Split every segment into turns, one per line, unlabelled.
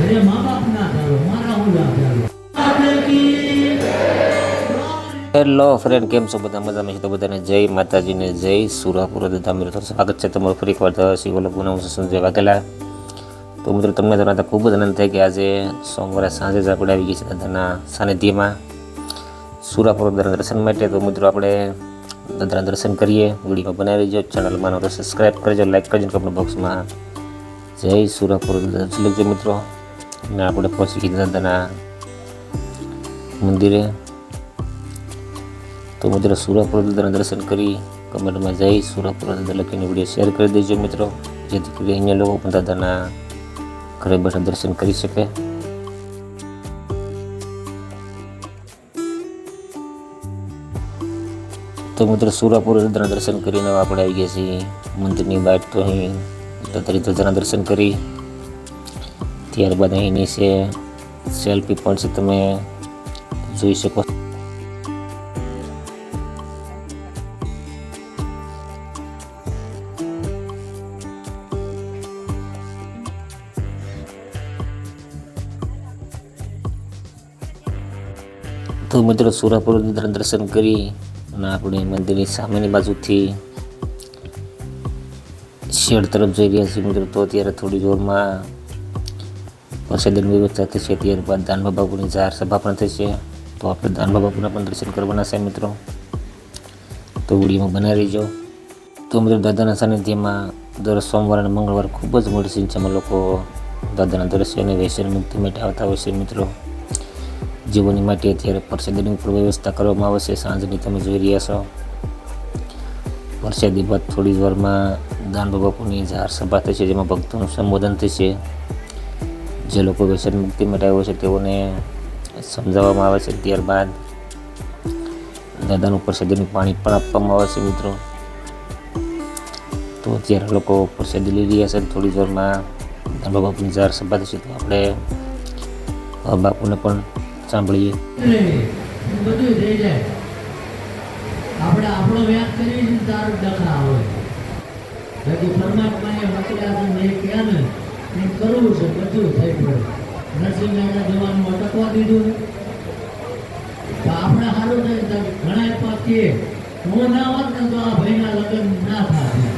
ઘરે મા બાપ ના ચાલો મારા હું ના ચાલો
હેલો ફ્રેન્ડ કેમ છો બધા? મજામાં છે તો બધાને જય માતાજીને જય સુરાપુર દાદા મિત્રો. તો સ્વાગત છે તમારું ફરી એકવાર તો શિવલો ગુના હું સંજય વાઘેલા તો મિત્રો, તમને જણાવતા ખૂબ જ આનંદ થાય કે આજે સોમવારે સાંજે જ આપણે આવી ગઈ છે દાદાના સાનિધ્યમાં સુરાપુર દાદાના દર્શન માટે. તો મિત્રો, આપણે દાદાના દર્શન કરીએ, વીડિયો બનાવી લેજો, ચેનલમાં તો સબસ્ક્રાઈબ કરજો લાઈક કરજો કમેન્ટ બોક્સમાં જય સુરાપુર દાદા. જોઈ લેજો મિત્રો. અને આપણે પહોંચી ગયા દાદાના મંદિરે તો મિત્રો સુરાપુર દાદાના દર્શન કરી કમેન્ટમાં જઈ સુરાપુર લખીને વીડિયો શેર કરી દેજો મિત્રો જેથી કરી અહીંયા લોકો પણ દાદાના ઘરે બેઠા દર્શન કરી શકે તો મિત્રો સુરાપુર દાદાના દર્શન કરીને આપણે આવી ગયા છીએ મંદિરની બહાર તો અહીં દાદારી ધજાના દર્શન કરી ત્યારબાદ અહીં નીચે સેલ્ફી પણ છે, તમે જોઈ શકો. તો મિત્રો, સુરાપુર દર્શન કરી અને આપણે મંદિરની સામેની બાજુથી શેડ તરફ જઈ રહ્યા છીએ મિત્રો. તો અત્યારે થોડી જોરમાં પ્રસાદની વ્યવસ્થા થશે ત્યારબાદ દાનબા બાપુની જાહેર સભા પણ થશે તો આપણે દાનબા બાપુના પણ દર્શન કરવાના છે મિત્રો. તો વિડીયોમાં બનાવી લેજો તો મિત્રો દાદાના સાનિધ્યમાં દર સોમવાર અને મંગળવાર ખૂબ જ મોટી સંખ્યામાં લોકો દાદાના દર્શન અને વ્યસન મુક્તિ માટે આવતા હોય છે મિત્રો. જીવોની માટે અત્યારે પ્રસાદીની ઉપર વ્યવસ્થા કરવામાં આવે છે. સાંજની તમે જોઈ રહ્યા છો. વરસાદી બાદ થોડી જ વારમાં દાન બાપુની જાહેર સભા થશે જેમાં ભક્તોનું સંબોધન થશે. જે લોકો વ્યસન મુક્તિ માટે આવ્યો છે તેઓને સમજાવવામાં આવે છે ત્યારબાદ દાદાનું પ્રસાદીનું પાણી પણ આપવામાં આવે છે મિત્રો. તો અત્યારે લોકો પ્રસાદી લઈ રહ્યા છે થોડી દાનબા બાપુની જાહેર સભા થશે તો આપણે બાપુને પણ સાંભળીએ.
આપણે આપણો વ્યાસ કરીએ તારો તારું ડખા આવે પરમાત્માએ ને ક્યાં ને એ કરવું છે, બધું થઈ ગયું નરસિંહ મહેતા જવાનું અટકવા દીધું આપણે સારું તો ઘણા પા કે હું ના હોત ને તો આ ભાઈના લગ્ન ના થાય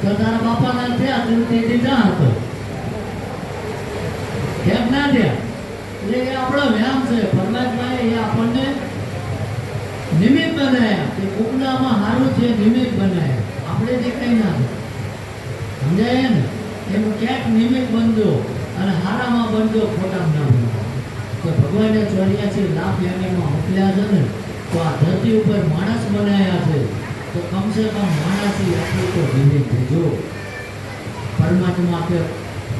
તો તારા બાપાના થયા તું તે દીધા હતો. કેમ ના થયા? એટલે એ આપણો વ્યામ છે પરમાત્માએ એ આપણને નિમિત્ત બનાવ્યા કે કુકડામાં સારું છે, નિમિત્ત બનાવ્યા આપણે જે કંઈ ના સમજાય ને? એમ ક્યાંક નિમિત્ત બનજો અને હારામાં બનજો ખોટામાં ના બનજો. કે ભગવાને ચોર્યાસી લાખ યજ્ઞમાં મોકલ્યા છે ને તો આ ધરતી ઉપર માણસ બનાવ્યા છે. તો કમસે કમ માણસી આટલું તો નિમિત્ત દેજો પરમાત્મા કે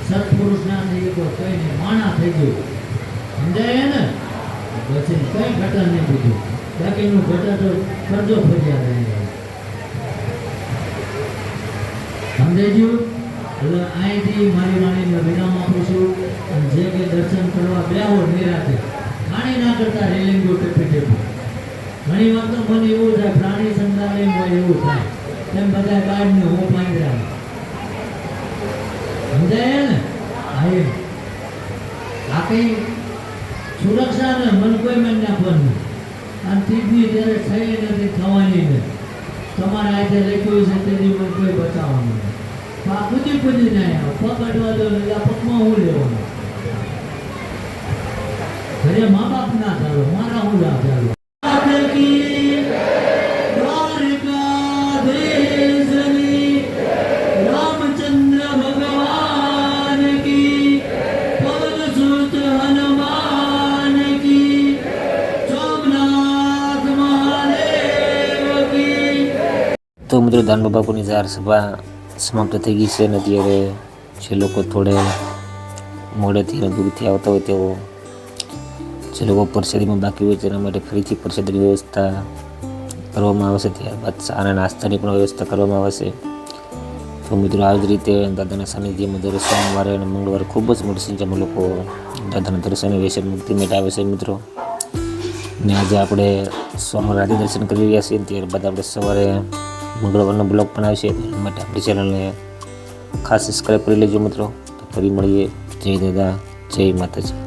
સત્પુરુષ ના થઈ તો કઈ માણા થઈ ગયું. સમજાય ને પછી કઈ ઘટન નહીં બીજું બાકીનું ઘટન તો કરજો ફર્યા રહે સમજાઈ ગયું? એટલે અહીંથી મારી માની વિરામ આપું જે કે દર્શન કરવા બેહો નિરાતે ખાણી ના કરતા રેલિંગો ઘણી વાર તો મને એવું થાય, પ્રાણી સંગ્રહાલય એવું થાય. તેમ બધા કાઢને હું ને? હા આ સુરક્ષા ને મન કોઈ મન નાખવાનું. અને તીજની ત્યારે થઈ નથી થવાની ને, તમારે આજે લખ્યું છે તેની મન કોઈ બચાવવાનું નહીં. તો આ કૂદી કૂદી ના આવો પગ અડવા દો એટલે આ પગમાં હું લેવાનું ઘરે મા બાપ ના ચાલો મારા હું ના ચાલો દ્વારિકાધીશની રામચંદ્ર ભગવાન કી પવન સુત હનુમાન કી સોમનાથ મહાદેવ કી
તો મિત્રો દાનબા બાપુની જાહેર સભા સમાપ્ત થઈ ગઈ છે અને અત્યારે જે લોકો થોડે મોડેથી દૂરથી આવતા હોય તેઓ જે લોકો પરસેદીમાં બાકી હોય તેના માટે ફરીથી પ્રસાદીની વ્યવસ્થા કરવામાં આવશે. ત્યારબાદ અને નાસ્તાની પણ વ્યવસ્થા કરવામાં આવે છે તો મિત્રો આવી જ રીતે દાદાના સાનિધ્યમાં દર સોમવારે અને મંગળવારે ખૂબ જ મોટી સંખ્યામાં લોકો દાદાના દર્શન વૈશ્વ મુક્તિ માટે આવે છે મિત્રો. ને આજે આપણે સોમવાર રાતે દર્શન કરી રહ્યા છીએ. ત્યારબાદ આપણે સવારે મંગળવારનો બ્લોગ પણ આવશે. એના માટે આપણી ચેનલને ખાસ સબસ્ક્રાઈબ કરી લેજો મિત્રો. તો ફરી મળીએ. જય દાદા, જય માતાજી.